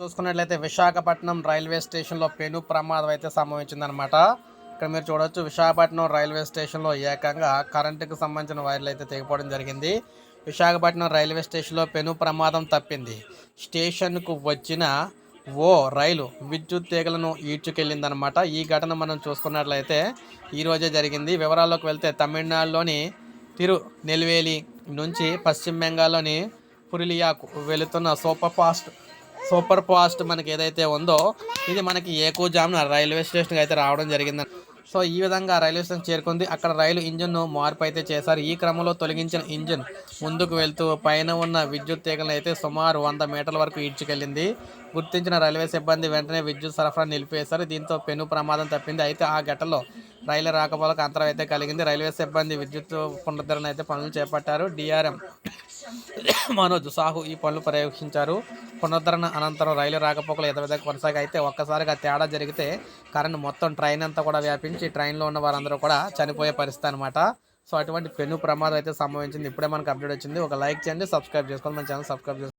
చూసుకున్నట్లయితే విశాఖపట్నం రైల్వే స్టేషన్లో పెను ప్రమాదం అయితే సంభవించిందనమాట ఇక్కడ మీరు చూడొచ్చు విశాఖపట్నం రైల్వే స్టేషన్లో ఏకంగా కరెంటుకు సంబంధించిన వైర్లు అయితే తెగిపోవడం జరిగింది. విశాఖపట్నం రైల్వే స్టేషన్లో పెను ప్రమాదం తప్పింది. స్టేషన్కు వచ్చిన ఓ రైలు విద్యుత్ తీగలను ఈడ్చుకెళ్ళిందనమాట ఈ ఘటన మనం చూసుకున్నట్లయితే ఈరోజే జరిగింది. వివరాల్లోకి వెళ్తే తమిళనాడులోని తిరు నెల్వేలి నుంచి పశ్చిమ బెంగాల్లోని పురులియాకు వెళుతున్న సూపర్ ఫాస్ట్ సూపర్ ఫాస్ట్ మనకి ఏదైతే ఉందో ఇది మనకి ఏకోజామున రైల్వే స్టేషన్కి అయితే రావడం జరిగింది. సో ఈ విధంగా రైల్వే స్టేషన్ చేరుకుంది. అక్కడ రైలు ఇంజిన్ను మార్పు అయితే చేశారు. ఈ క్రమంలో తొలగించిన ఇంజిన్ ముందుకు వెళ్తూ పైన ఉన్న విద్యుత్ తీగలను అయితే సుమారు వంద మీటర్ల వరకు ఈడ్చుకెళ్ళింది. గుర్తించిన రైల్వే సిబ్బంది వెంటనే విద్యుత్ సరఫరా నిలిపేశారు దీంతో పెను ప్రమాదం తప్పింది. అయితే ఆ ఘటనలో రైలు రాకపోలకు అంతరం అయితే కలిగింది. రైల్వే సిబ్బంది విద్యుత్ పునరుద్ధరణ అయితే పనులు చేపట్టారు. డిఆర్ఎం మనోజ్ సాహు ఈ పనులు పర్యవేక్షించారు. పునరుద్ధరణ అనంతరం రైలు రాకపోకలు యథావిధంగా కొనసాగి అయితే ఒక్కసారిగా తేడా జరిగితే కరెంట్ మొత్తం ట్రైన్ అంతా కూడా వ్యాపించి ట్రైన్లో ఉన్న వారందరూ కూడా చనిపోయే పరిస్థితి అనమాట సో అటువంటి పెను ప్రమాదం అయితే సంభవించింది. ఇప్పుడే మనకు అప్డేట్ వచ్చింది. ఒక లైక్ చేయండి సబ్స్క్రైబ్ చేసుకోండి. మన ఛానల్ సబ్స్క్రైబ్ చేసుకోండి.